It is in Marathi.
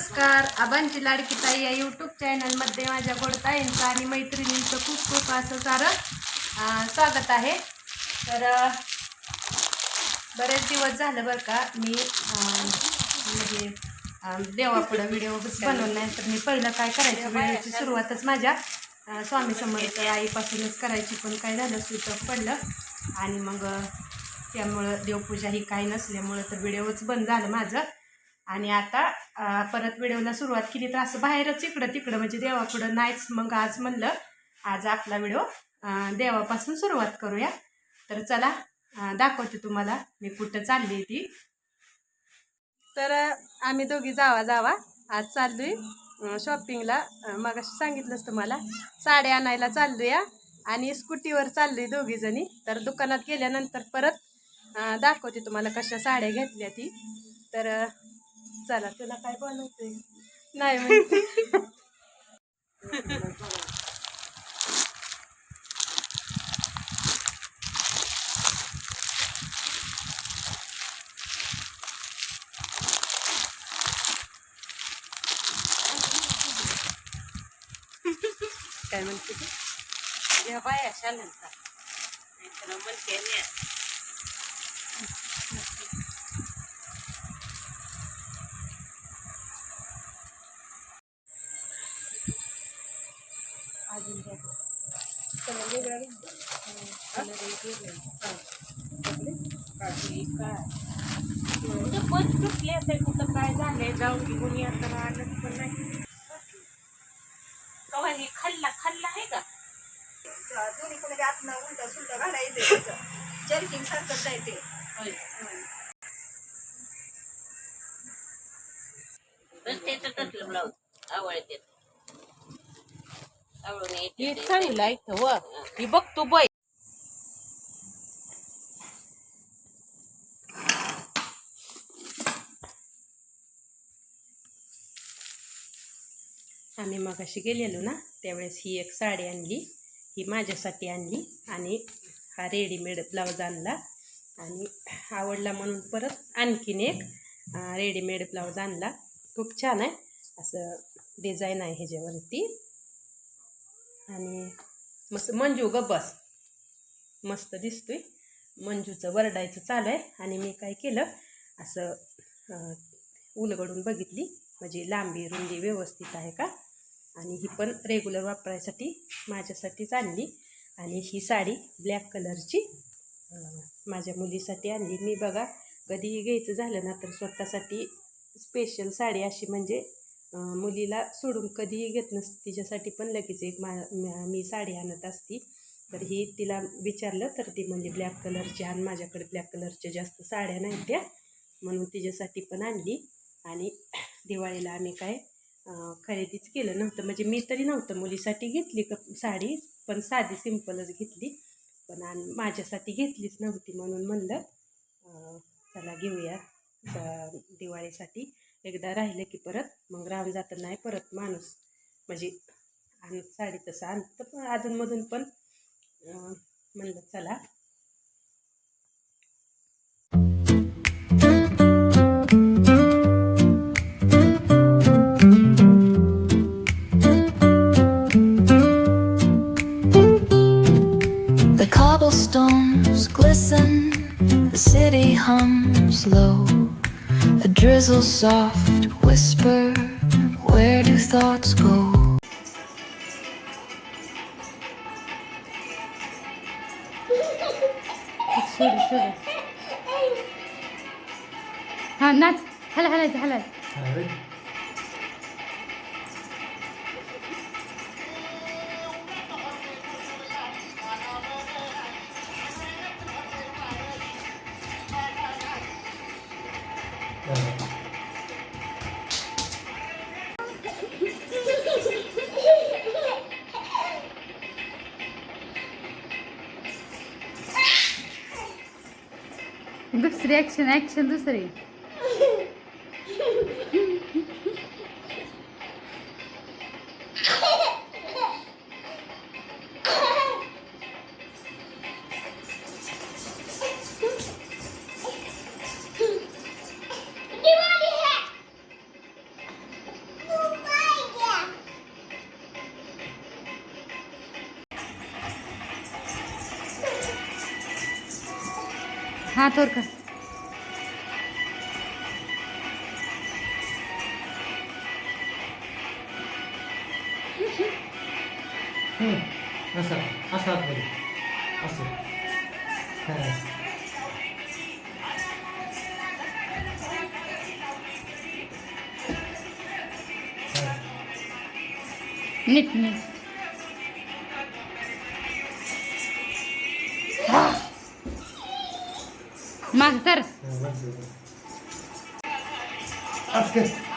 नमस्कार. आबांची लाडकी ताई या यूट्यूब चॅनलमध्ये माझ्या गोडताईंचं आणि मैत्रिणींचं खूप खूप असं सारं स्वागत आहे. तर बरेच दिवस झालं बरं का मी म्हणजे देवापुढं व्हिडिओ बनवून नाही तर मी पहिलं काय करायचं व्हिडिओची सुरुवातच माझ्या स्वामी समर्थ आईपासूनच करायची पण काय झालं सुचक पडलं. आणि मग त्यामुळं देवपूजा ही काही नसल्यामुळं तर व्हिडिओच बंद झालं माझं. आणि आता परत व्हिडिओला सुरुवात केली तर असं बाहेरच इकडं तिकडं म्हणजे देवापुढं नाहीच मग आज म्हणलं आज आपला व्हिडिओ देवापासून सुरुवात करूया. तर चला दाखवते तुम्हाला मी कुठं चालली ती. तर आम्ही दोघी जावा जावा आज चाललोय शॉपिंगला मग सांगितलंच तुम्हाला साड्या आणायला चाललोया आणि स्कूटीवर चाललोय दोघी जणी. तर दुकानात गेल्यानंतर परत दाखवते तुम्हाला कशा साड्या घेतल्या ती. तर चला तुला काय बोलायचंय नाही म्हणते. काय म्हणते ती? या बाया शालंता नाहीतर म्हणते अजून काय कलर वेगळा कलर एक काय. कुठं बस कुठं काय झालंय जाऊन घेऊन या आलं पण नाही कवा हे खाल्ला खाल्ला आहे का दोन्ही कोणी आतनं उलटा सुलटा घाला जर्किंग सारखंच आहे ते होय बस ब्लाऊज आवडते आवडून हे येते चांगलं इथं व. ही बघतो बाई आम्ही मग अशी गेलेलो ना त्यावेळेस ही एक साडी आणली ही माझ्यासाठी आणली आणि हा रेडीमेड ब्लाऊज आणला आणि आवडला म्हणून परत आणखीन एक रेडीमेड ब्लाऊज आणला. खूप छान आहे. असं डिझाईन आहे ह्याच्यावरती. आणि मस्त मंजू ग बस. मस्त दिसतोय. मंजूचं वरडायचं चालू आहे आणि मी काय केलं असं उलगडून बघितली. म्हणजे लांबी रुंदी व्यवस्थित आहे का? आणि ही पण रेग्युलर वापरायसाठी माझ्यासाठीच आणली. आणि ही साडी ब्लॅक कलरची माझ्या मुलीसाठी आणली. मी बघा कधीही घ्यायचं झालं ना तर स्वतःसाठी स्पेशल साडी अशी म्हणजे मुलीला सोडून कधीही घेत नसते. तिच्यासाठी पण लगेच एक मा मी साडी आणत असती. तर ही तिला विचारलं तर ती म्हणजे ब्लॅक कलरची आणि माझ्याकडे ब्लॅक कलरच्या जास्त साड्या नाही त्या. म्हणून तिच्यासाठी पण आणली. आणि दिवाळीला आम्ही काय खरेदीच केलं नव्हतं. म्हणजे मी तरी नव्हतं मुलीसाठी घेतली क साडी पण साधी सिंपलच घेतली. पण आणि माझ्यासाठी घेतलीच नव्हती म्हणून म्हणलं चला घेऊया दिवाळीसाठी. एकदा राहिलं की परत मग राहून जातं नाही परत माणूस म्हणजे आण साडी तसं आणतं पण अधूनमधून पण म्हणलं चला The cobblestones glisten, the city hums low. A drizzle soft whisper Where do thoughts go? شوفي شوفي هلا هلا هلا दुसरी ॲक्शन ॲक्शन दुसरी. हात वर कर असं असं आतमध्ये असं हां हां नीट नीट माग